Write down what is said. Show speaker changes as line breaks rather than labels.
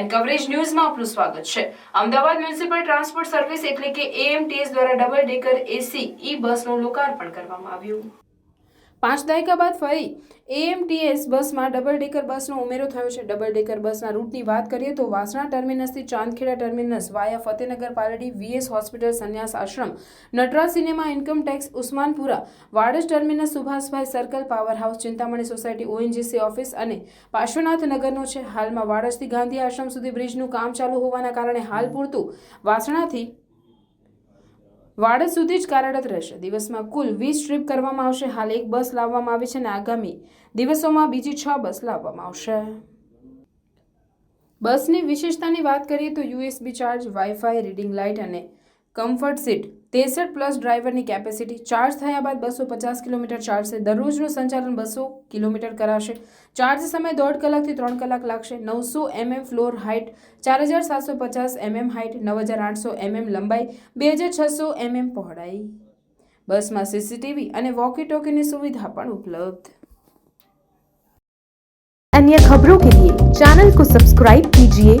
And coverage ન્યૂઝમાં આપનું સ્વાગત છે. અમદાવાદ મ્યુનિસિપલ ટ્રાન્સપોર્ટ સર્વિસ એટલે કે એએમટીએસ દ્વારા ડબલ ડેકર એસી ઈ બસનું લોકાર્પણ કરવામાં આવ્યું. પાંચ દાયકા બાદ ફરી એએમટીએસ બસમાં ડબલ ડેકર બસનો ઉમેરો થયો છે. ડબલ ડેકર બસના રૂટની વાત કરીએ તો Vasna ટર્મિનસથી Chandkheda terminus via Fatehnagar Paldi VS hospital Sanyas Ashram. Natraj cinema income tax Usmanpura. Vadaj terminus Subhashbhai circle power house, Chintamani society ONGC office અને પાર્શ્વનાથ નગરનો છે. હાલમાં વાડજથી ગાંધી આશ્રમ સુધી બ્રિજનું કામ ચાલુ હોવાના કારણે હાલ પૂરતું વાસણાથી વાડજ સુધી જ કાર્યરત રહેશે. દિવસમાં કુલ વીસ ટ્રીપ કરવામાં આવશે. હાલ એક બસ લાવવામાં આવી છે અને આગામી દિવસોમાં બીજી છ બસ લાવવામાં આવશે. બસની વિશેષતાની વાત કરીએ તો USB charge, wifi, reading light અને કમ્ફર્ટ સીટ. તેસઠ પ્લસ ડ્રાઈવરની કેપેસિટી. ચાર્જ થયા બાદ બસો પચાસ કિલોમીટર ચાર્જશે દરરોજનું સંચાલન બસો કિલોમીટર કરાશે. ચાર્જ સમય દોઢ કલાકથી ત્રણ કલાક લાગશે. નવસો એમએમ ફ્લોર હાઇટ. ચાર હજાર સાતસો પચાસ એમએમ હાઇટ. નવ હજાર આઠસો એમએમ લંબાઈ. બે હજાર છસો એમએમ પહોળાઈ. બસમાં સીસીટીવી અને વોકી ટોકીની સુવિધા પણ ઉપલબ્ધ.
અન્ય ખબરો કે લીએ ચેનલ કો સબસ્ક્રાઇબ કીજીએ.